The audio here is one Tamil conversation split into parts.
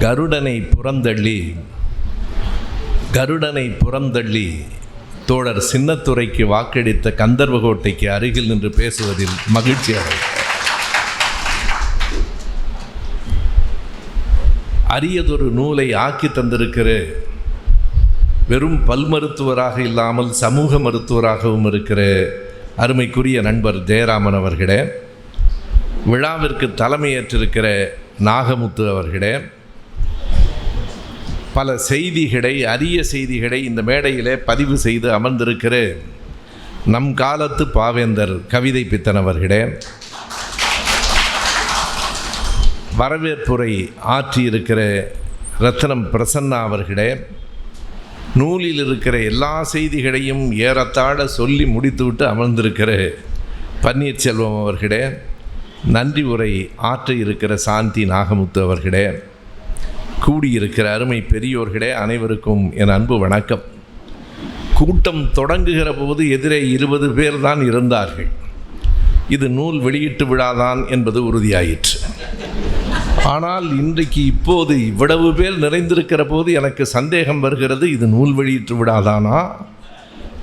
கருடனை புறந்தள்ளி கருடனை புறந்தள்ளி தோழர் சின்னத்துறைக்கு வாக்களித்த கந்தர்வகோட்டைக்கு அருகில் நின்று பேசுவதில் மகிழ்ச்சியாக அரியதொரு நூலை ஆக்கி தந்திருக்கிற வெறும் பல் மருத்துவராக இல்லாமல் சமூக மருத்துவராகவும் இருக்கிற அருமைக்குரிய நண்பர் ஜெயராமன் அவர்களே விழாவிற்கு தலைமையேற்றிருக்கிற நாகமுத்து அவர்களே பல செய்திகளை அரிய செய்திகளை இந்த மேடையிலே பதிவு செய்து அமர்ந்திருக்கிற நம் காலத்து பாவேந்தர் கவிதை பித்தன் அவர்களே வரவேற்புரை ஆற்றியிருக்கிற ரத்னம் பிரசன்னா அவர்களே நூலில் இருக்கிற எல்லா செய்திகளையும் ஏறத்தாழ சொல்லி முடித்துவிட்டு அமர்ந்திருக்கிற பன்னீர்செல்வம் அவர்களே நன்றி உரை ஆற்ற இருக்கிற சாந்தி நாகமுத்து அவர்களே கூடியிருக்கிற அருமை பெரியோர்களே அனைவருக்கும் என் அன்பு வணக்கம். கூட்டம் தொடங்குகிற போது எதிரே இருபது பேர் தான் இருந்தார்கள். இது நூல் வெளியீட்டு விழாதான் என்பது உறுதியாயிற்று. ஆனால் இன்றைக்கு இப்போது இவ்வளவு பேர் நிறைந்திருக்கிற போது எனக்கு சந்தேகம் வருகிறது இது நூல் வெளியீட்டு விழாதானா?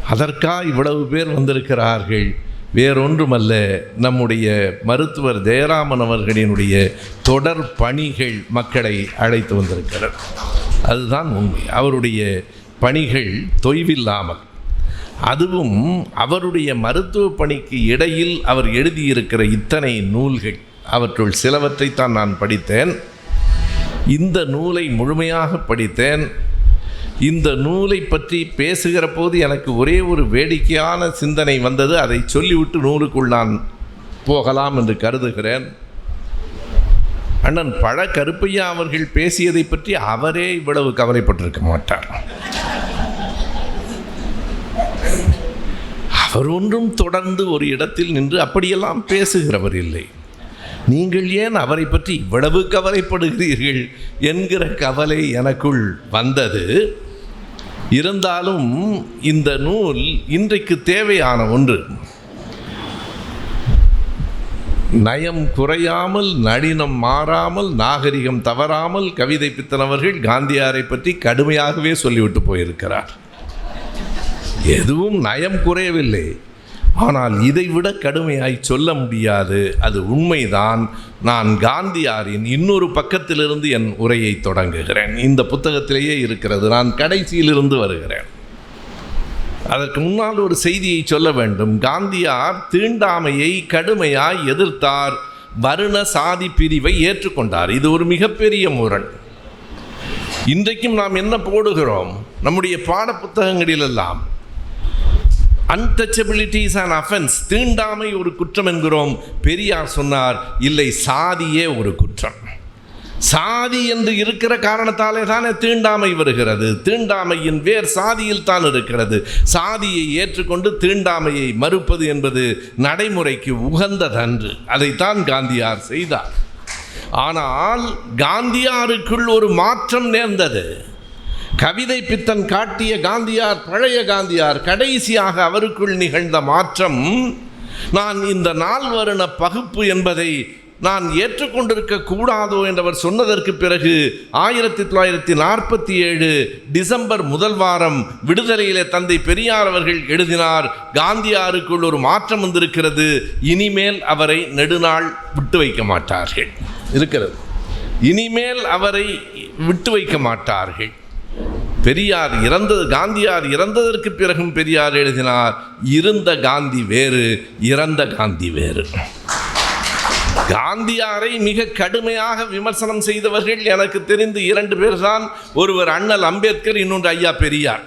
அதற்கா இவ்வளவு பேர் வந்திருக்கிறார்கள்? வேறொன்றுமல்ல நம்முடைய மருத்துவர் ஜெயராமன் அவர்களினுடைய தொடர் பணிகள் மக்களை அழைத்து வந்திருக்கிறார் அதுதான் உண்மை. அவருடைய பணிகள் தொய்வில்லாமல் அதுவும் அவருடைய மருத்துவ பணிக்கு இடையில் அவர் எழுதியிருக்கிற இத்தனை நூல்கள். அவற்றுள் சிலவற்றைத்தான் நான் படித்தேன். இந்த நூலை முழுமையாக படித்தேன். இந்த நூலை பற்றி பேசுகிற போது எனக்கு ஒரே ஒரு வேடிக்கையான சிந்தனை வந்தது. அதை சொல்லிவிட்டு நூலுக்குள் நான் போகலாம் என்று கருதுகிறேன். அண்ணன் பழ கருப்பையா அவர்கள் பேசியதை பற்றி அவரே இவ்வளவு கவலைப்பட்டிருக்க மாட்டார். அவர் ஒன்றும் தொடர்ந்து ஒரு இடத்தில் நின்று அப்படியெல்லாம் பேசுகிறவர் இல்லை. நீங்கள் ஏன் அவரை பற்றி இவ்வளவு கவலைப்படுகிறீர்கள் என்கிற கவலை எனக்குள் வந்தது. இருந்தாலும் இந்த நூல் இன்றைக்கு தேவையான ஒன்று. நயம் குறையாமல் நளினம் மாறாமல் நாகரிகம் தவறாமல் கவிதை பித்தனவர்கள் காந்தியாரை பற்றி கடுமையாகவே சொல்லிவிட்டு போயிருக்கிறார். எதுவும் நயம் குறையவில்லை. ஆனால் இதைவிட கடுமையாய் சொல்ல முடியாது. அது உண்மைதான். நான் காந்தியாரின் இன்னொரு பக்கத்திலிருந்து என் உரையை தொடங்குகிறேன். இந்த புத்தகத்திலேயே இருக்கிறது. நான் கடைசியிலிருந்து வருகிறேன். அதற்கு முன்னால் ஒரு செய்தியை சொல்ல வேண்டும். காந்தியார் தீண்டாமையை கடுமையாய் எதிர்த்தார். வருண சாதி பிரிவை ஏற்றுக்கொண்டார். இது ஒரு மிகப்பெரிய முரண். இன்றைக்கும் நாம் என்ன போடுகிறோம்? நம்முடைய பாட புத்தகங்களிலெல்லாம் அன்டச்சபிலிட்டி இஸ் அன் அஃபென்ஸ் தீண்டாமை ஒரு குற்றம் என்கிறோம். பெரியார் சொன்னார் இல்லை சாதியே ஒரு குற்றம். சாதி என்று இருக்கிற காரணத்தாலே தானே தீண்டாமை வருகிறது. தீண்டாமையின் வேர் சாதியில் தான் இருக்கிறது. சாதியை ஏற்றுக்கொண்டு தீண்டாமையை மறுப்பது என்பது நடைமுறைக்கு உகந்ததன்று. அதைத்தான் காந்தியார் செய்தார். ஆனால் காந்தியாருக்குள் ஒரு மாற்றம் நேர்ந்தது. கவிதை பித்தன் காட்டிய காந்தியார் பழைய காந்தியார் கடைசியாக அவருக்குள் நிகழ்ந்த மாற்றம் நான் இந்த நாள் வருண பகுப்பு என்பதை நான் ஏற்றுக்கொண்டிருக்க கூடாதோ என்றவர் சொன்னதற்கு பிறகு ஆயிரத்தி தொள்ளாயிரத்தி நாற்பத்தி ஏழு டிசம்பர் முதல் வாரம் விடுதலையிலே தந்தை பெரியார் அவர்கள் எழுதினார் காந்தியாருக்குள் ஒரு மாற்றம் வந்திருக்கிறது இனிமேல் அவரை நெடுநாள் விட்டு வைக்க மாட்டார்கள். இருக்கிறது. இனிமேல் அவரை விட்டு வைக்க மாட்டார்கள். பெரியார் இறந்தது காந்தியார் இறந்ததற்கு பிறகும் பெரியார் எழுதினார் இருந்த காந்தி வேறு இறந்த காந்தி வேறு. காந்தியாரை மிக கடுமையாக விமர்சனம் செய்தவர்கள் எனக்கு தெரிந்து இரண்டு பேர் தான் ஒருவர் அண்ணல் அம்பேத்கர் இன்னொன்று ஐயா பெரியார்.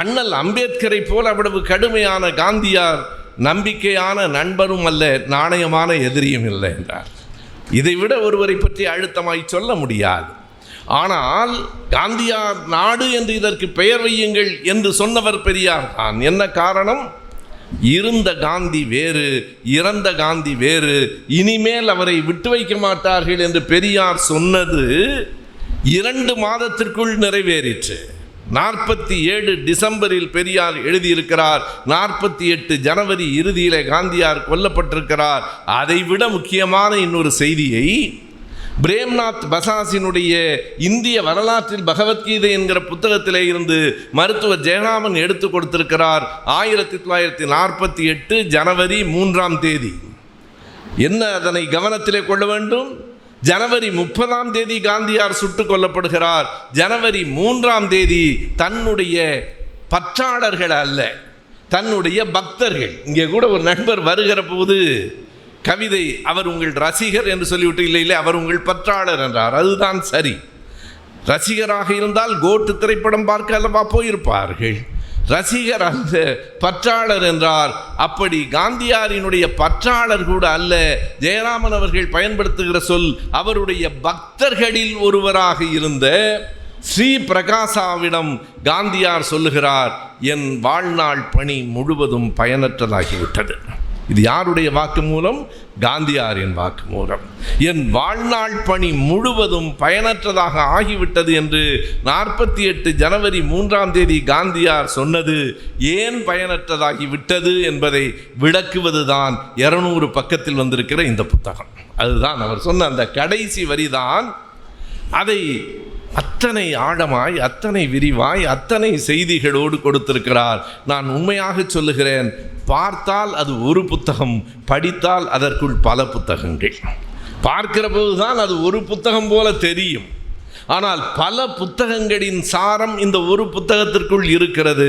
அண்ணல் அம்பேத்கரை போல அவ்வளவு கடுமையான காந்தியார் நம்பிக்கையான நண்பரும் அல்ல நாணயமான எதிரியும் இல்லை என்றார். இதைவிட ஒருவரை பற்றி அழுத்தமாய் சொல்ல முடியாது. ஆனால் காந்தியார் நாடு என்று இதற்கு பெயர் வையுங்கள் என்று சொன்னவர் பெரியார் தான். என்ன காரணம்? இருந்த காந்தி வேறு இறந்த காந்தி வேறு இனிமேல் அவரை விட்டு வைக்க மாட்டார்கள் என்று பெரியார் சொன்னது இரண்டு மாதத்திற்குள் நிறைவேறிற்று. நாற்பத்தி ஏழு டிசம்பரில் பெரியார் எழுதியிருக்கிறார் நாற்பத்தி எட்டு ஜனவரி இறுதியிலே காந்தியார் கொல்லப்பட்டிருக்கிறார். அதைவிட முக்கியமான இன்னொரு செய்தியை பிரேம்நாத் பசாசினுடைய இந்திய வரலாற்றில் பகவத்கீதை என்கிற புத்தகத்திலே இருந்து மருத்துவர் ஜெயராமன் எடுத்து கொடுத்திருக்கிறார். ஆயிரத்தி தொள்ளாயிரத்தி நாற்பத்தி எட்டு ஜனவரி மூன்றாம் தேதி. என்ன அதனை கவனத்திலே கொள்ள வேண்டும்? ஜனவரி முப்பதாம் தேதி காந்தியார் சுட்டுக் கொல்லப்படுகிறார். ஜனவரி மூன்றாம் தேதி தன்னுடைய பற்றாளர்கள் அல்ல தன்னுடைய பக்தர்கள். இங்கே கூட ஒரு நண்பர் வருகிற போது கவிதை அவர் உங்கள் ரசிகர் என்று சொல்லிவிட்டு இல்லை இல்லை அவர் உங்கள் பற்றாளர் என்றார். அதுதான் சரி. ரசிகராக இருந்தால் கோட்டு திரைப்படம் பார்க்க அல்லவா போயிருப்பார்கள்? ரசிகர் அல்ல பற்றாளர் என்றார். அப்படி காந்தியாரினுடைய பற்றாளர் கூட அல்ல ஜெயராமன் அவர்கள் பயன்படுத்துகிற சொல் அவருடைய பக்தர்களில் ஒருவராக இருந்த ஸ்ரீ பிரகாசாவிடம் காந்தியார் சொல்லுகிறார் என் வாழ்நாள் பணி முழுவதும் பயனற்றதாகிவிட்டது. இது யாருடைய வாக்கு மூலம்? காந்தியாரின் வாக்கு மூலம். என் வாழ்நாள் பணி முழுவதும் பயனற்றதாக ஆகிவிட்டது என்று நாற்பத்தி எட்டு ஜனவரி மூன்றாம் தேதி காந்தியார் சொன்னது ஏன் பயனற்றதாகி விட்டது என்பதை விளக்குவதுதான் இருநூறு பக்கத்தில் வந்திருக்கிற இந்த புத்தகம். அதுதான் அவர் சொன்ன அந்த கடைசி வரிதான். அதை அத்தனை ஆழமாய் அத்தனை விரிவாய் அத்தனை செய்திகளோடு கொடுத்திருக்கிறார். நான் உண்மையாக சொல்லுகிறேன் பார்த்தால் அது ஒரு புத்தகம் படித்தால் அதற்குள் பல புத்தகங்கள். பார்க்கிற போதுதான் அது ஒரு புத்தகம் போல தெரியும். ஆனால் பல புத்தகங்களின் சாரம் இந்த ஒரு புத்தகத்திற்குள் இருக்கிறது.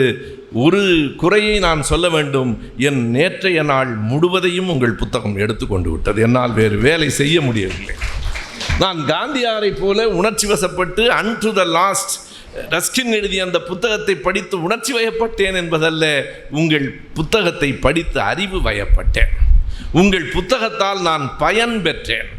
ஒரு குறையை நான் சொல்ல வேண்டும். என் நேற்றைய நாள் முழுவதையும் உங்கள் புத்தகம் எடுத்துக்கொண்டு விட்டது. என்னால் வேறு வேலை செய்ய முடியவில்லை. நான் காந்தியாரை போல உணர்ச்சி வசப்பட்டு unto the last Ruskin எழுதிய அந்த புத்தகத்தை படித்து உணர்ச்சி வயப்பட்டேன் என்பதல்ல உங்கள் புத்தகத்தை படித்து அறிவு வயப்பட்டேன். உங்கள் புத்தகத்தால் நான் பயன் பெற்றேன்.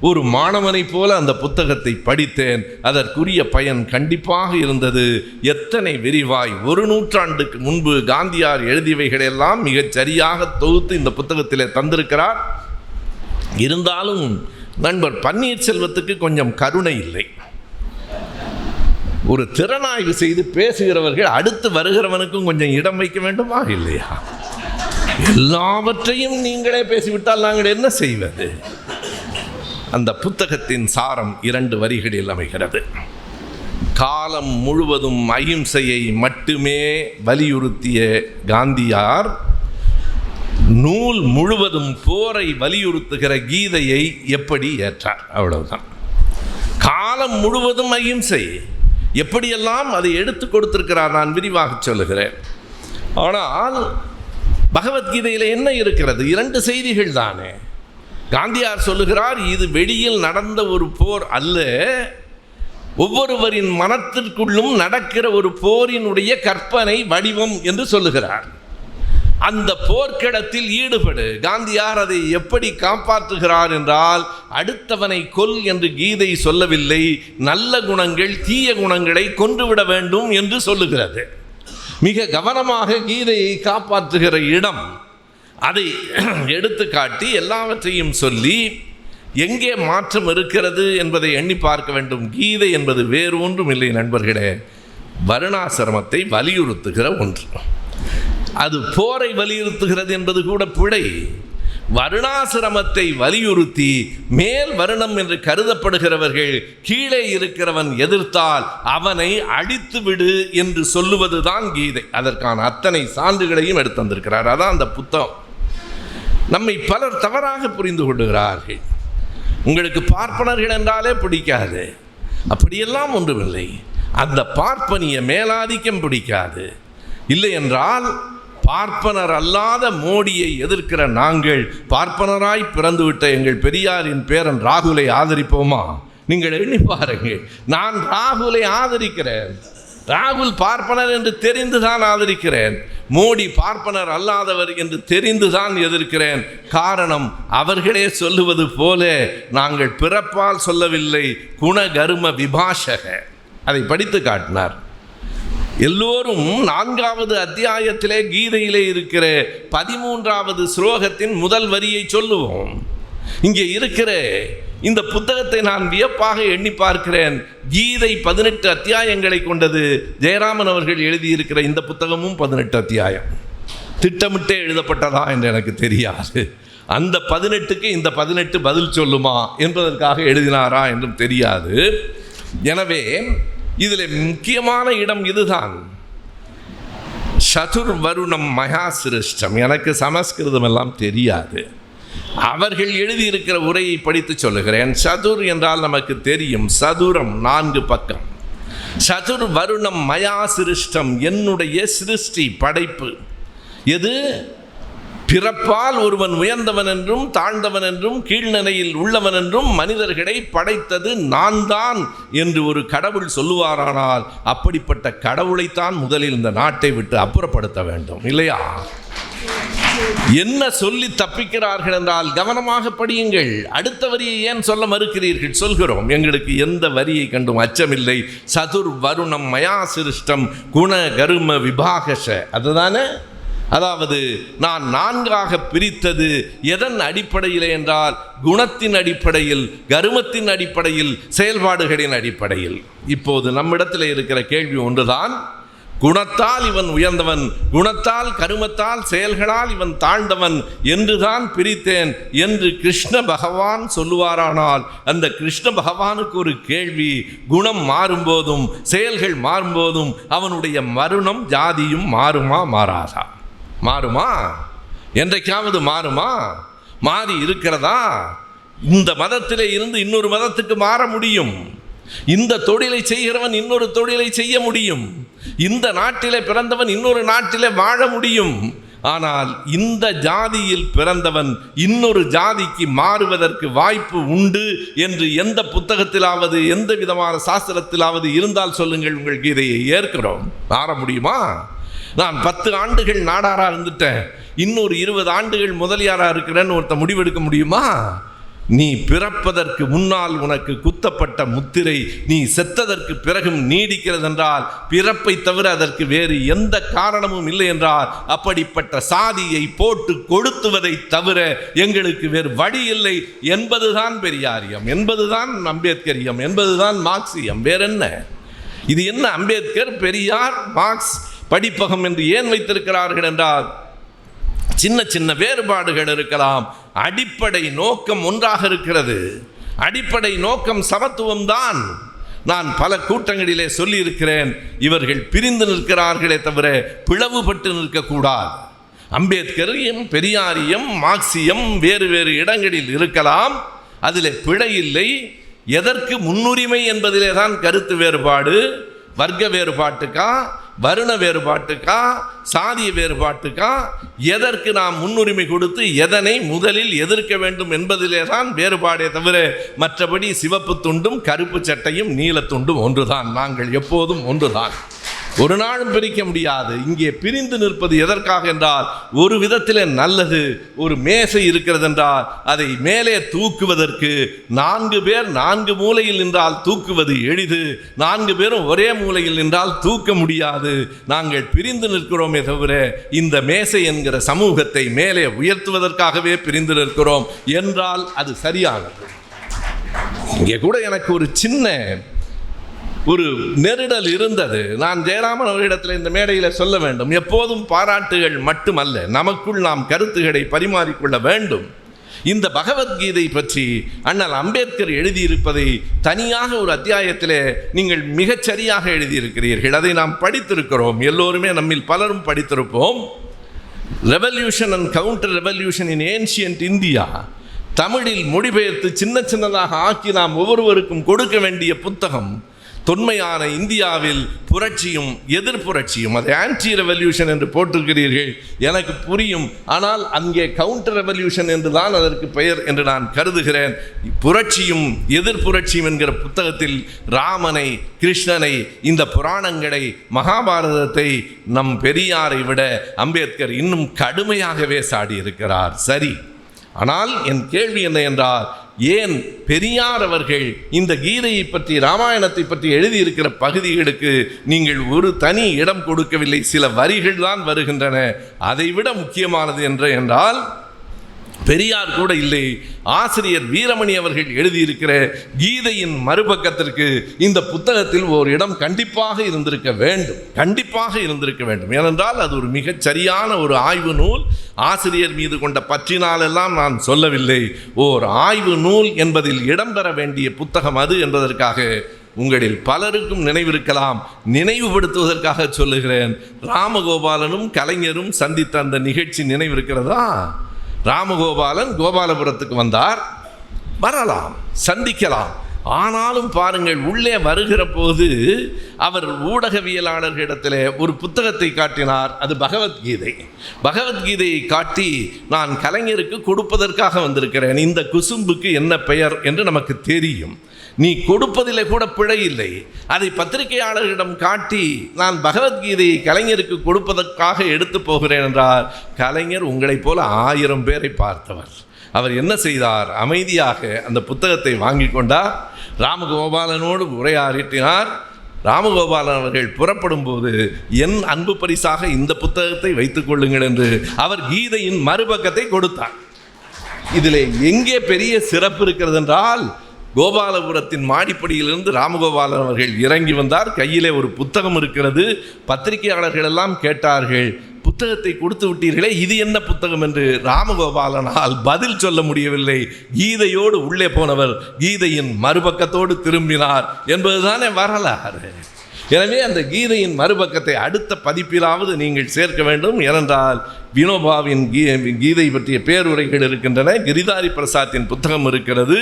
ஒரு மாணவனைப் போல அந்த புத்தகத்தை படித்தேன். அதற்குரிய பயன் கண்டிப்பாக இருந்தது. எத்தனை விரிவாய் ஒரு நூற்றாண்டுக்கு முன்பு காந்தியார் எழுதியவைகளெல்லாம் மிகச் சரியாக தொகுத்து இந்த புத்தகத்தில் தந்திருக்கிறார். இருந்தாலும் நண்பர் பன்னீர்செல்வத்துக்கு கொஞ்சம் கருணை இல்லை. ஒரு திறனாய்வு செய்து பேசுகிறவர்கள் அடுத்து வருகிறவனுக்கும் கொஞ்சம் இடம் வைக்க வேண்டுமா? இல்லையா? எல்லாவற்றையும் நீங்களே பேசிவிட்டால் நாங்கள் என்ன செய்வது? அந்த புத்தகத்தின் சாரம் இரண்டு வரிகளில் அமைகிறது. காலம் முழுவதும் அகிம்சையை மட்டுமே வலியுறுத்திய காந்தியார் நூல் முழுவதும் போரை வலியுறுத்துகிற கீதையை எப்படி ஏற்றார்? அவ்வளவுதான். காலம் முழுவதும் அகிம்சை. எப்படியெல்லாம் அதை எடுத்து கொடுத்திருக்கிறார் நான் விரிவாக சொல்லுகிறேன். ஆனால் பகவத்கீதையில் என்ன இருக்கிறது? இரண்டு செய்திகள் தானே. காந்தியார் சொல்லுகிறார் இது வெளியில் நடந்த ஒரு போர் அல்ல. ஒவ்வொருவரின் மனத்திற்குள்ளும் நடக்கிற ஒரு போரினுடைய கற்பனை வடிவம் என்று சொல்லுகிறார். அந்த போர்க்கிடத்தில் ஈடுபடு. காந்தியார் அதை எப்படி காப்பாற்றுகிறார் என்றால் அடுத்தவனை கொல் என்று கீதை சொல்லவில்லை. நல்ல குணங்கள் தீய குணங்களை கொன்றுவிட வேண்டும் என்று சொல்லுகிறது. மிக கவனமாக கீதையை காப்பாற்றுகிற இடம் அதை எடுத்துக்காட்டி எல்லாவற்றையும் சொல்லி எங்கே மாற்றம் இருக்கிறது என்பதை எண்ணி பார்க்க வேண்டும். கீதை என்பது வேறு ஒன்றும் இல்லை நண்பர்களே. வருணாசிரமத்தை வலியுறுத்துகிற ஒன்று. அது போரை வலியுறுத்துகிறது என்பது கூட பிழை. வருணாசிரமத்தை வலியுறுத்தி மேல் வருணம் என்று கருதப்படுகிறவர்கள் கீழே இருக்கிறவன் எதிர்த்தால் அவனை அழித்து விடு என்று சொல்லுவதுதான் கீதை. அதற்கான அத்தனை சான்றுகளையும் எடுத்து வந்திருக்கிறார் அதான் அந்த புத்தகம். நம்மை பலர் தவறாக புரிந்து கொள்ளுகிறார்கள். உங்களுக்கு பார்ப்பனர்கள் என்றாலே பிடிக்காது. அப்படியெல்லாம் ஒன்றுமில்லை. அந்த பார்ப்பனிய மேலாதிக்கம் பிடிக்காது. இல்லை என்றால் பார்ப்பனர் அல்லாத மோடியை எதிர்க்கிற நாங்கள் பார்ப்பனராய் பிறந்துவிட்ட எங்கள் பெரியாரின் பேரன் ராகுலை ஆதரிப்போமா? நீங்கள் எண்ணி பாருங்கள். நான் ராகுலை ஆதரிக்கிறேன். ராகுல் பார்ப்பனர் என்று தெரிந்துதான் ஆதரிக்கிறேன். மோடி பார்ப்பனர் அல்லாதவர் என்று தெரிந்துதான் எதிர்க்கிறேன். காரணம் அவர்களே சொல்லுவது போல நாங்கள் பிறப்பால் சொல்லவில்லை குணகரும விபாஷக. அதை படித்து காட்டினார். எல்லோரும் நான்காவது அத்தியாயத்திலே கீதையிலே இருக்கிற பதிமூன்றாவது ஸ்லோகத்தின் முதல் வரியை சொல்லுவோம். இங்கே இருக்கிற இந்த புத்தகத்தை நான் வியப்பாக எண்ணி பார்க்கிறேன். கீதை பதினெட்டு அத்தியாயங்களை கொண்டது ஜெயராமன் அவர்கள் எழுதியிருக்கிற இந்த புத்தகமும் பதினெட்டு அத்தியாயம். திட்டமிட்டே எழுதப்பட்டதா என்று எனக்கு தெரியாது. அந்த பதினெட்டுக்கு இந்த பதினெட்டு பதில் சொல்லுமா என்பதற்காக எழுதினாரா என்றும் தெரியாது. எனவே இதில் முக்கியமான இடம் இதுதான். சதுர் வருணம் மகா சிருஷ்டம் எனக்கு சமஸ்கிருதம் எல்லாம் தெரியாது. அவர்கள் எழுதியிருக்கிற உரையை படித்து சொல்லுகிறேன். சதுர் என்றால் நமக்கு தெரியும். சதுரம் நான்கு பக்கம். சதுர் வருணம் மயா சிருஷ்டம் என்னுடைய சிருஷ்டி படைப்பு. எது? பிறப்பால் ஒருவன் உயர்ந்தவன் என்றும் தாழ்ந்தவன் என்றும் கீழ்நிலையில் உள்ளவன் என்றும் மனிதர்களை படைத்தது நான் தான் என்று ஒரு கடவுள் சொல்லுவாரானால் அப்படிப்பட்ட கடவுளைத்தான் முதலில் இந்த நாட்டை விட்டு அப்புறப்படுத்த வேண்டும் இல்லையா? என்ன சொல்லி தப்பிக்கிறார்கள் என்றால் கவனமாக படியுங்கள். அடுத்த வரியை ஏன் சொல்ல மறுக்கிறீர்கள்? சொல்கிறோம். எங்களுக்கு எந்த வரியை கண்டும் அச்சமில்லை. சதுர் வருணம் மயா சிருஷ்டம் குண கரும விபாகஷ. அதுதானே? அதாவது நான் நான்காக பிரித்தது எதன் அடிப்படையில் என்றால் குணத்தின் அடிப்படையில் கருமத்தின் அடிப்படையில் செயல்பாடுகளின் அடிப்படையில். இப்போது நம்மிடத்தில் இருக்கிற கேள்வி ஒன்றுதான் குணத்தால் இவன் உயர்ந்தவன் குணத்தால் கருமத்தால் செயல்களால் இவன் தாழ்ந்தவன் என்றுதான் பிரித்தேன் என்று கிருஷ்ண பகவான் சொல்லுவாரானால் அந்த கிருஷ்ண பகவானுக்கு ஒரு கேள்வி குணம் மாறும்போதும் செயல்கள் மாறும்போதும் அவனுடைய மருணம் ஜாதியும் மாறுமா மாறாதா? மாறுமா? என்றைக்காவது மாறுமா? மாறி இருக்கிறதா? இந்த மதத்திலே இருந்து இன்னொரு மதத்துக்கு மாற முடியும். இந்த தொழிலை செய்கிறவன் இன்னொரு தொழிலை செய்ய முடியும். இந்த நாட்டிலே பிறந்தவன் இன்னொரு நாட்டிலே வாழ முடியும். ஆனால் இந்த ஜாதியில் பிறந்தவன் இன்னொரு ஜாதிக்கு மாறுவதற்கு வாய்ப்பு உண்டு என்று எந்த புத்தகத்திலாவது எந்த விதமான சாஸ்திரத்திலாவது இருந்தால் சொல்லுங்கள் உங்களுக்கு கீதையை ஏற்கிறோம். மாற முடியுமா? நான் பத்து ஆண்டுகள் நாடாராக இருந்துட்டேன். இன்னொரு இருபது ஆண்டுகள் முதலியாராக இருக்கிறேன்னு ஒருத்த முடிவெடுக்க முடியுமா? நீ பிறப்பதற்கு முன்னால் உனக்கு குத்தப்பட்ட முத்திரை நீ செத்ததற்கு பிறகும் நீடிக்கிறதென்றால் பிறப்பை தவிர அதற்கு வேறு எந்த காரணமும் இல்லை என்றால் அப்படிப்பட்ட சாதியை போட்டு கொளுத்துவதை தவிர எங்களுக்கு வேறு வழி இல்லை. என்பதுதான் பெரியாரியம் என்பதுதான் அம்பேத்கரியம் என்பதுதான் மார்க்சியம். வேறென்ன? இது என்ன அம்பேத்கர் பெரியார் மார்க்ஸ் படிப்பகம் என்று ஏன் வைத்திருக்கிறார்கள் என்றால் சின்ன சின்ன வேறுபாடுகள் இருக்கலாம். அடிப்படை நோக்கம் ஒன்றாக இருக்கிறது. அடிப்படை நோக்கம் சமத்துவம் தான். நான் பல கூட்டங்களிலே சொல்லியிருக்கிறேன் இவர்கள் பிரிந்து நிற்கிறார்களே தவிர பிளவுபட்டு நிற்கக்கூடாது. அம்பேத்கரையும் பெரியாரியம் மார்க்சியம் வேறு வேறு இடங்களில் இருக்கலாம். அதில் பிழை இல்லை. எதற்கு முன்னுரிமை என்பதிலே தான் கருத்து வேறுபாடு. வர்க்க வேறுபாட்டுக்கா? வருண வேறுபாட்டுக்கா சாதிய வேறுபாட்டுக்கா எதற்கு நாம் முன்னுரிமை கொடுத்து எதனை முதலில் எதிர்க்க வேண்டும் என்பதிலே தான் வேறுபாடே தவிர மற்றபடி சிவப்பு துண்டும் கருப்பு சட்டையும் நீலத்துண்டும் ஒன்றுதான். நாங்கள் எப்போதும் ஒன்றுதான். ஒரு நாளும் பிரிக்க முடியாது. இங்கே பிரிந்து நிற்பது எதற்காக என்றால் ஒரு விதத்தில் நல்லது ஒரு மேசை இருக்கிறது என்றால் அதை மேலே தூக்குவதற்கு நான்கு பேர் நான்கு மூலையில் நின்றால் தூக்குவது எளிது. நான்கு பேரும் ஒரே மூலையில் நின்றால் தூக்க முடியாது. நாங்கள் பிரிந்து நிற்கிறோமே தவிர இந்த மேசை என்கிற சமூகத்தை மேலே உயர்த்துவதற்காகவே பிரிந்து நிற்கிறோம். என்றால் அது சரியானது. இங்கே கூட எனக்கு ஒரு சின்ன ஒரு நெருடல் இருந்தது. நான் ஜெயராமன் அவரிடத்தில் இந்த மேடையில் சொல்ல வேண்டும். எப்போதும் பாராட்டுகள் மட்டுமல்ல நமக்குள் நாம் கருத்துக்களை பரிமாறிக்கொள்ள வேண்டும். இந்த பகவத்கீதை பற்றி அண்ணல் அம்பேத்கர் எழுதியிருப்பதை தனியாக ஒரு அத்தியாயத்திலே நீங்கள் மிகச்சரியாக எழுதியிருக்கிறீர்கள். அதை நாம் படித்திருக்கிறோம். எல்லோருமே நம்மில் பலரும் படித்திருப்போம். Revolution and counter revolution in ancient India தமிழில் மொழிபெயர்த்து சின்ன சின்னதாக ஆக்கி நாம் ஒவ்வொருவருக்கும் கொடுக்க வேண்டிய புத்தகம் தொன்மையான இந்தியாவில் புரட்சியும் எதிர்ப்புரட்சியும் அதை ஆன்டி ரெவல்யூஷன் என்று போட்டிருக்கிறீர்கள் எனக்கு புரியும். ஆனால் அங்கே கவுண்டர் ரெவல்யூஷன் என்று தான் அதற்கு பெயர் என்று நான் கருதுகிறேன். புரட்சியும் எதிர்ப்புரட்சியும் என்கிற புத்தகத்தில் ராமனை கிருஷ்ணனை இந்த புராணங்களை மகாபாரதத்தை நம் பெரியாரை விட அம்பேத்கர் இன்னும் கடுமையாகவே சாடியிருக்கிறார். சரி. ஆனால் என் கேள்வி என்ன என்றால் ஏன் பெரியார் அவர்கள் இந்த கீதையை பற்றி ராமாயணத்தை பற்றி எழுதியிருக்கிற பகுதிகளுக்கு நீங்கள் ஒரு தனி இடம் கொடுக்கவில்லை சில வரிகள் தான் வருகின்றன. அதைவிட முக்கியமானது என்று என்றால் பெரியார் கூட இல்லை. ஆசிரியர் வீரமணி அவர்கள் எழுதியிருக்கிற கீதையின் மறுபக்கத்திற்கு இந்த புத்தகத்தில் ஒரு இடம் கண்டிப்பாக இருந்திருக்க வேண்டும். கண்டிப்பாக இருந்திருக்க வேண்டும். ஏனென்றால் அது ஒரு மிகச் சரியான ஒரு ஆய்வு நூல். ஆசிரியர் மீது கொண்ட பற்றினாலெல்லாம் நான் சொல்லவில்லை. ஓர் ஆய்வு நூல் என்பதில் இடம்பெற வேண்டிய புத்தகம் அது என்பதற்காக உங்களில் பலருக்கும் நினைவிருக்கலாம். நினைவுபடுத்துவதற்காக சொல்லுகிறேன். ராமகோபாலனும் கலைஞரும் சந்தித்த அந்த நிகழ்ச்சி நினைவிருக்கிறதா? ராமகோபாலன் கோபாலபுரத்துக்கு வந்தார். வரலாம் சந்திக்கலாம். ஆனாலும் பாருங்கள் உள்ளே வருகிற போது அவர் ஊடகவியலாளர்களிடத்தில் ஒரு புத்தகத்தை காட்டினார். அது பகவத்கீதை. பகவத்கீதையை காட்டி நான் கலைஞருக்கு கொடுப்பதற்காக வந்திருக்கிறேன். இந்த குசும்புக்கு என்ன பெயர் என்று நமக்கு தெரியும். நீ கொடுப்பதிலே கூட பிழை இல்லை. அதை பத்திரிகையாளர்களிடம் காட்டி நான் பகவத்கீதையை கலைஞருக்கு கொடுப்பதற்காக எடுத்து போகிறேன் என்றார். கலைஞர் உங்களைப் போல ஆயிரம் பேரை பார்த்தவர். அவர் என்ன செய்தார்? அமைதியாக அந்த புத்தகத்தை வாங்கி கொண்டார். ராமகோபாலனோடு உரையாற்றினார். ராமகோபாலன் அவர்கள் புறப்படும் போது என் அன்பு பரிசாக இந்த புத்தகத்தை வைத்துக் கொள்ளுங்கள் என்று அவர் கீதையின் மறுபக்கத்தை கொடுத்தார். இதில் எங்கே பெரிய சிறப்பு இருக்கிறது என்றால் கோபாலபுரத்தின் மாடிப்படியிலிருந்து ராமகோபாலன் அவர்கள் இறங்கி வந்தார். கையிலே ஒரு புத்தகம் இருக்கிறது. பத்திரிகையாளர்கள் எல்லாம் கேட்டார்கள் புத்தகத்தை கொடுத்து விட்டீர்களே இது என்ன புத்தகம்? என்று ராமகோபாலனால் பதில் சொல்ல முடியவில்லை. கீதையோடு உள்ளே போனவர் கீதையின் மறுபக்கத்தோடு திரும்பினார் என்பதுதானே வரலாறு. எனவே அந்த கீதையின் மறுபக்கத்தை அடுத்த பதிப்பிலாவது நீங்கள் சேர்க்க வேண்டும். ஏனென்றால் வினோபாவின் கீ கீதை பற்றிய பேருரைகள் இருக்கின்றன. கிரிதாரி பிரசாத்தின் புத்தகம் இருக்கிறது.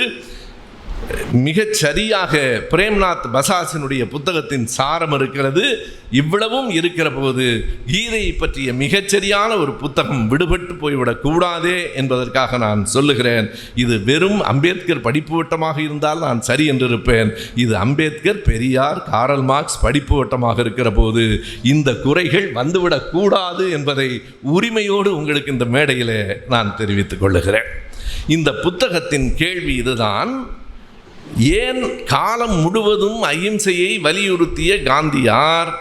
மிகச் சரியாக பிரேம்நாத் பசாசினுடைய புத்தகத்தின் சாரம் இருக்கிறது. இவ்வளவும் இருக்கிற போது கீதையை பற்றிய மிகச்சரியான ஒரு புத்தகம் விடுபட்டு போய்விடக் கூடாதே என்பதற்காக நான் சொல்லுகிறேன். இது வெறும் அம்பேத்கர் படிப்பு வட்டமாக இருந்தால் நான் சரி என்றிருப்பேன். இது அம்பேத்கர் பெரியார் காரல் மார்க்ஸ் படிப்பு வட்டமாக இருக்கிற போது இந்த குறைகள் வந்துவிடக் கூடாது என்பதை உரிமையோடு உங்களுக்கு இந்த மேடையில் நான் தெரிவித்துக் கொள்ளுகிறேன். இந்த புத்தகத்தின் கேள்வி இதுதான். ஏன் காலம் முழுவதும் அகிம்சையை வலியுறுத்திய காந்தியார்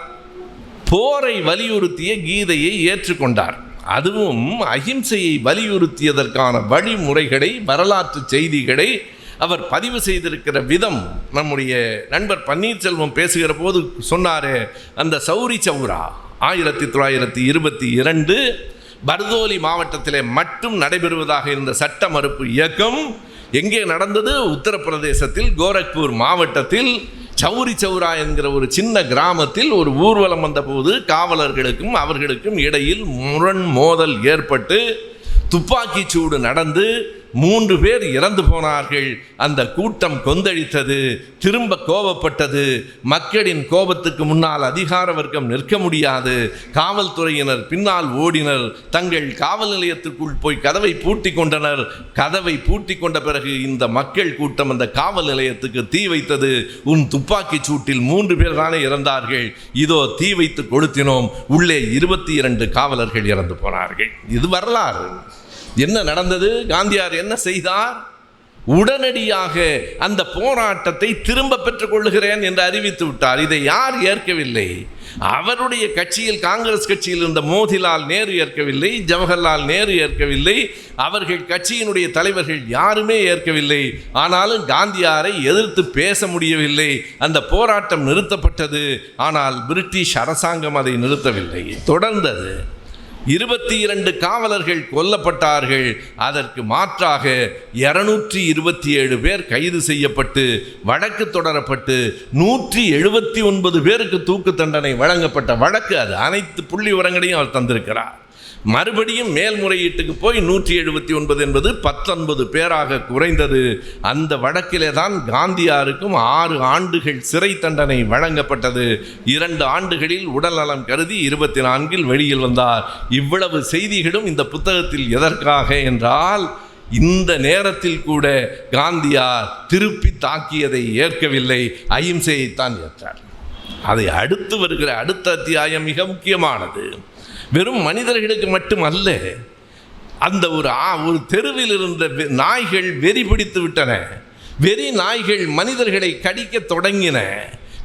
போரை வலியுறுத்திய கீதையை ஏற்றுக்கொண்டார். அதுவும் அகிம்சையை வலியுறுத்தியதற்கான வழிமுறைகளை வரலாற்று செய்திகளை அவர் பதிவு செய்திருக்கிற விதம் நம்முடைய நண்பர் பன்னீர்செல்வம் பேசுகிற போது சொன்னாரே அந்த சௌரி சௌரா ஆயிரத்தி தொள்ளாயிரத்தி இருபத்தி இரண்டு பர்தோலி மாவட்டத்திலே மட்டும் நடைபெறுவதாக இருந்த சட்ட மறுப்பு இயக்கம் எங்கே நடந்தது? உத்தரப்பிரதேசத்தில் கோரக்பூர் மாவட்டத்தில் சௌரி சௌரா என்கிற ஒரு சின்ன கிராமத்தில் ஒரு ஊர்வலம் வந்தபோது காவலர்களுக்கும் அவர்களுக்கும் இடையில் முரண் மோதல் ஏற்பட்டு துப்பாக்கிச் சூடு நடந்து மூன்று பேர் இறந்து போனார்கள். அந்த கூட்டம் கொந்தளித்தது திரும்ப கோபப்பட்டது. மக்களின் கோபத்துக்கு முன்னால் அதிகார வர்க்கம் நிற்க முடியாது. காவல்துறையினர் பின்னால் ஓடினர். தங்கள் காவல் நிலையத்திற்குள் போய் கதவை பூட்டி கொண்டனர். கதவை பூட்டி கொண்ட பிறகு இந்த மக்கள் கூட்டம் அந்த காவல் நிலையத்துக்கு தீ வைத்தது. உன் துப்பாக்கிச் சூட்டில் மூன்று பேர் தானே இறந்தார்கள். இதோ தீ வைத்து கொளுத்தினோம். உள்ளே இருபத்தி இரண்டு காவலர்கள் இறந்து போனார்கள். இது வரலாறு. என்ன நடந்தது? காந்தியார் என்ன செய்தார்? உடனடியாக அந்த போராட்டத்தை திரும்ப பெற்றுக்கொள்ளுகிறேன் என்று அறிவித்து விட்டார். இதை யார் ஏற்கவில்லை? அவருடைய கட்சியில் காங்கிரஸ் கட்சியில் இருந்த மோதிலால் நேரு ஏற்கவில்லை ஜவஹர்லால் நேரு ஏற்கவில்லை அவர்கள் கட்சியினுடைய தலைவர்கள் யாருமே ஏற்கவில்லை. ஆனாலும் காந்தியாரை எதிர்த்து பேச முடியவில்லை. அந்த போராட்டம் நிறுத்தப்பட்டது. ஆனால் பிரிட்டிஷ் அரசாங்கம் அதை நிறுத்தவில்லை. தொடர்ந்தது இருபத்தி இரண்டு காவலர்கள் கொல்லப்பட்டார்கள். அதற்கு மாற்றாக இருநூற்றி இருபத்தி ஏழு பேர் கைது செய்யப்பட்டு வழக்கு தொடரப்பட்டு நூற்றி எழுபத்தி ஒன்பது பேருக்கு தூக்கு தண்டனை வழங்கப்பட்ட வழக்கு அது. அனைத்து புள்ளி விவரங்களையும் அவர் தந்திருக்கிறார். மறுபடியும் மேல்முறையீட்டுக்கு போய் நூற்றி எழுபத்தி ஒன்பது என்பது பத்தொன்பது பேராக குறைந்தது. அந்த வழக்கிலே தான் காந்தியாருக்கும் ஆறு ஆண்டுகள் சிறை தண்டனை வழங்கப்பட்டது. இரண்டு ஆண்டுகளில் உடல்நலம் கருதி இருபத்தி நான்கில் வெளியில் வந்தார். இவ்வளவு செய்திகளும் இந்த புத்தகத்தில் எதற்காக என்றால் இந்த நேரத்தில் கூட காந்தியார் திருப்பி தாக்கியதை ஏற்கவில்லை. அகிம்சையைத்தான் ஏற்றார். அதை அடுத்து வருகிற அடுத்த அத்தியாயம் மிக முக்கியமானது. வெறும் மனிதர்களுக்கு மட்டுமல்ல அந்த ஒரு ஆ- ஒரு தெருவில் இருந்த வெ- நாய்கள் வெறி பிடித்து விட்டன. வெறி நாய்கள் மனிதர்களை கடிக்க தொடங்கின.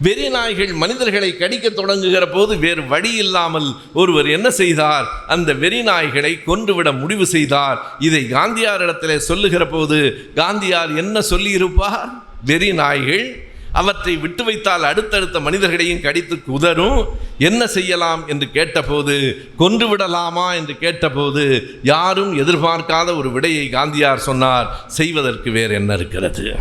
வெறி நாய்கள் மனிதர்களை கடிக்க தொடங்குகிற போது வேறு வழி இல்லாமல் ஒருவர் என்ன செய்தார்? அந்த வெறி நாய்களை கொன்றுவிட முடிவு செய்தார். இதை காந்தியாரிடத்தில் சொல்லுகிற போது காந்தியார் என்ன சொல்லியிருப்பார்? வெறி நாய்கள் அவற்றை விட்டு வைத்தால் அடுத்தடுத்த மனிதர்களையும் கடித்து குதரும். என்ன செய்யலாம் என்று கேட்டபோது கொன்று விடலாமா என்று கேட்டபோது யாரும் எதிர்பார்க்காத ஒரு விடையை காந்தியார் சொன்னார் செய்வதற்கு வேறு என்ன இருக்கிறது?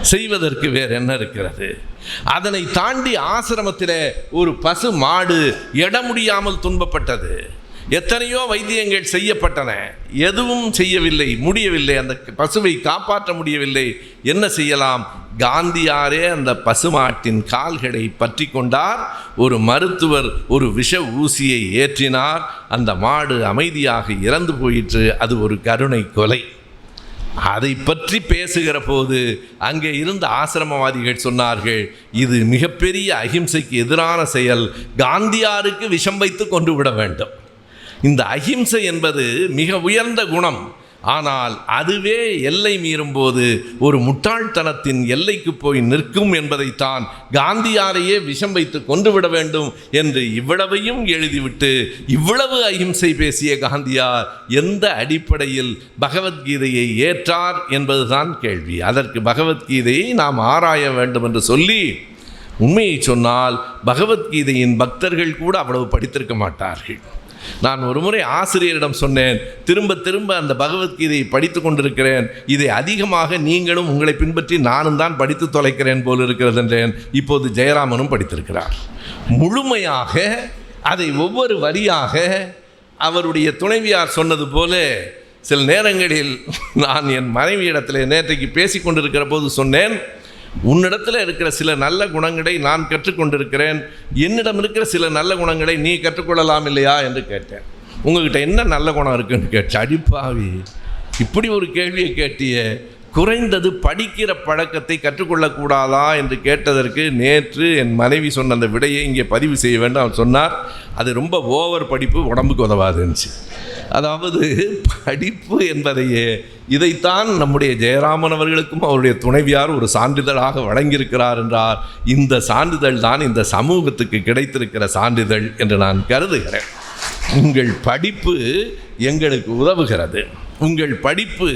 செய்வதற்கு வேறு என்ன இருக்கிறது? அதனை தாண்டி ஆசிரமத்தில் ஒரு பசு மாடு எட முடியாமல் துன்பப்பட்டது. எத்தனையோ வைத்தியங்கள் செய்யப்பட்டன. எதுவும் செய்யவில்லை முடியவில்லை. அந்த பசுவை காப்பாற்ற முடியவில்லை. என்ன செய்யலாம்? காந்தியாரே அந்த பசுமாட்டின் கால்களை பற்றி கொண்டார். ஒரு மருத்துவர் ஒரு விஷ ஊசியை ஏற்றினார். அந்த மாடு அமைதியாக இறந்து போயிற்று. அது ஒரு கருணை கொலை. அதை பற்றி பேசுகிற போது அங்கே இருந்த ஆசிரமவாதிகள் சொன்னார்கள் இது மிகப்பெரிய அகிம்சைக்கு எதிரான செயல். காந்தியாருக்கு விஷம் வைத்து கொண்டு விட வேண்டும். இந்த அகிம்சை என்பது மிக உயர்ந்த குணம். ஆனால் அதுவே எல்லை மீறும்போது ஒரு முட்டாள்தனத்தின் எல்லைக்கு போய் நிற்கும் என்பதைத்தான் காந்தியாரையே விஷம் வைத்து கொண்டுவிட வேண்டும் என்று இவ்வளவையும் எழுதிவிட்டு இவ்வளவு அகிம்சை பேசிய காந்தியார் எந்த அடிப்படையில் பகவத்கீதையை ஏற்றார் என்பதுதான் கேள்வி. அதற்கு பகவத்கீதையை நாம் ஆராய வேண்டும் என்று சொல்லி உண்மையை சொன்னால் பகவத்கீதையின் பக்தர்கள் கூட அவ்வளவு படித்திருக்க மாட்டார்கள். நான் ஒரு முறை ஆசிரியரிடம் சொன்னேன் திரும்ப திரும்ப அந்த பகவத்கீதையை படித்து கொண்டிருக்கிறேன். இதை அதிகமாக நீங்களும் உங்களை பின்பற்றி நானும் தான் படித்து தொலைக்கிறேன் போல் இருக்கிறது என்றேன். இப்போது ஜெயராமனும் படித்திருக்கிறார். முழுமையாக அதை ஒவ்வொரு வரியாக அவருடைய துணைவியார் சொன்னது போல சில நேரங்களில் நான் என் மனைவியிடத்தில் நேற்றைக்கு பேசி கொண்டிருக்கிற போது சொன்னேன் உன்னிடத்தில் இருக்கிற சில நல்ல குணங்களை நான் கற்றுக்கொண்டிருக்கிறேன். என்னிடம் இருக்கிற சில நல்ல குணங்களை நீ கற்றுக்கொள்ளலாம் இல்லையா என்று கேட்டேன். உங்ககிட்ட என்ன நல்ல குணம் இருக்குன்னு கேட்ட அடிப்பாவி. இப்படி ஒரு கேள்வியை கேட்டியே. குறைந்தது படிக்கிற பழக்கத்தை கற்றுக்கொள்ளக்கூடாதா என்று கேட்டதற்கு நேற்று என் மனைவி சொன்ன அந்த விடையை இங்கே பதிவு செய்ய வேண்டும். அவர் சொன்னார் அது ரொம்ப ஓவர் படிப்பு உடம்புக்கு உதவாதுன்னுச்சு அதாவது படிப்பு என்பதையே இதைத்தான் நம்முடைய ஜெயராமன் அவர்களுக்கும் அவருடைய துணைவியார் ஒரு சான்றிதழாக வழங்கியிருக்கிறார் என்றார். இந்த சான்றிதழ் தான் இந்த சமூகத்துக்கு கிடைத்திருக்கிற சான்றிதழ் என்று நான் கருதுகிறேன். உங்கள் படிப்பு எங்களுக்கு உதவுகிறது. உங்கள் படிப்பு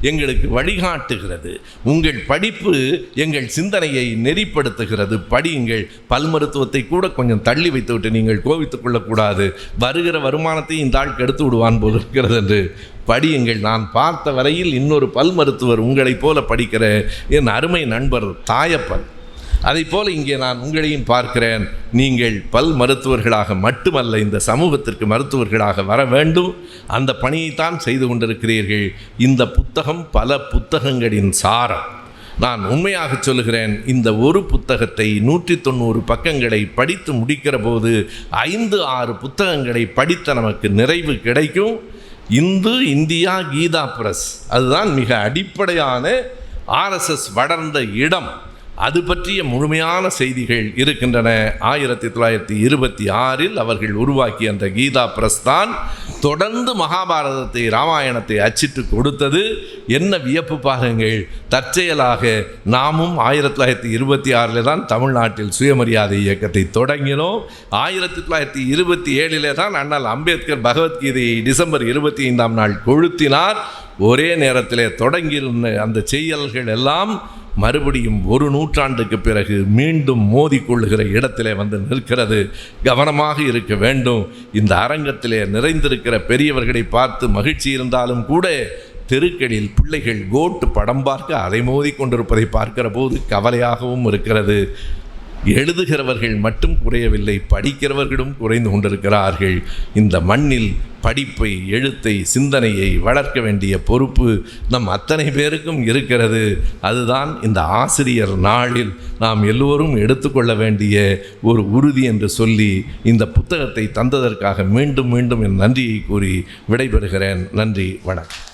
எங்களுக்கு வழிகாட்டுகிறது. உங்கள் படிப்பு எங்கள் சிந்தனையை நெறிப்படுத்துகிறது. படியுங்கள். பல் மருத்துவத்தை கூட கொஞ்சம் தள்ளி வைத்துவிட்டு நீங்கள் கோவித்துக் கொள்ளக்கூடாது. வருகிற வருமானத்தை இந்த ஆள் கெடுத்து விடுவான் போல் இருக்கிறது என்று படியுங்கள். நான் பார்த்த வரையில் இன்னொரு பல் மருத்துவர் உங்களைப் போல படிக்கிற என் அருமை நண்பர் தாயப்பன். அதை போல் இங்கே நான் உங்களையும் பார்க்கிறேன். நீங்கள் பல் மருத்துவர்களாக மட்டுமல்ல இந்த சமூகத்திற்கு மருத்துவர்களாக வர வேண்டும். அந்த பணியைத்தான் செய்து கொண்டிருக்கிறீர்கள். இந்த புத்தகம் பல புத்தகங்களின் சாரம். நான் உண்மையாக சொல்லுகிறேன் இந்த ஒரு புத்தகத்தை நூற்றி தொண்ணூறு பக்கங்களை படித்து முடிக்கிற போது ஐந்து ஆறு புத்தகங்களை படித்த நமக்கு நிறைவு கிடைக்கும். Hindu India Gita press. அதுதான் மிக அடிப்படையான ஆர்எஸ்எஸ் வளர்ந்த இடம். அது பற்றிய முழுமையான செய்திகள் இருக்கின்றன. ஆயிரத்தி தொள்ளாயிரத்தி இருபத்தி ஆறில் அவர்கள் உருவாக்கிய அந்த கீதா பிரஸ்தான் தொடர்ந்து மகாபாரதத்தை ராமாயணத்தை அச்சிட்டு கொடுத்தது. என்ன வியப்பு பாருங்கள். தற்செயலாக நாமும் ஆயிரத்தி தொள்ளாயிரத்தி இருபத்தி ஆறில் தான் தமிழ்நாட்டில் சுயமரியாதை இயக்கத்தை தொடங்கினோம். ஆயிரத்தி தொள்ளாயிரத்தி இருபத்தி ஏழிலே தான் அண்ணல் அம்பேத்கர் பகவத்கீதையை டிசம்பர் இருபத்தி ஐந்தாம் நாள் கொளுத்தினார். ஒரே நேரத்தில் தொடங்கியிருந்த அந்த செயல்கள் எல்லாம் மறுபடியும் ஒரு நூற்றாண்டுக்கு பிறகு மீண்டும் மோதிக்கொள்ளுகிற இடத்திலே வந்து நிற்கிறது. கவனமாக இருக்க வேண்டும். இந்த அரங்கத்திலே நிறைந்திருக்கிற பெரியவர்களை பார்த்து மகிழ்ச்சி இருந்தாலும் கூட தெருக்களில் பிள்ளைகள் கோட்டு படம் பார்க்க அதை மோதி கொண்டிருப்பதை பார்க்கிற போது கவலையாகவும் இருக்கிறது. எழுதுகிறவர்கள் மட்டும் குறையவில்லை படிக்கிறவர்களும் குறைந்து கொண்டிருக்கிறார்கள். இந்த மண்ணில் படிப்பை எழுத்தை சிந்தனையை வளர்க்க வேண்டிய பொறுப்பு நம் அத்தனை பேருக்கும் இருக்கிறது. அதுதான் இந்த ஆசிரியர் நாளில் நாம் எல்லோரும் எடுத்துக்கொள்ள வேண்டிய ஒரு உறுதி என்று சொல்லி இந்த புத்தகத்தை தந்ததற்காக மீண்டும் மீண்டும் என் நன்றியை கூறி விடைபெறுகிறேன். நன்றி வணக்கம்.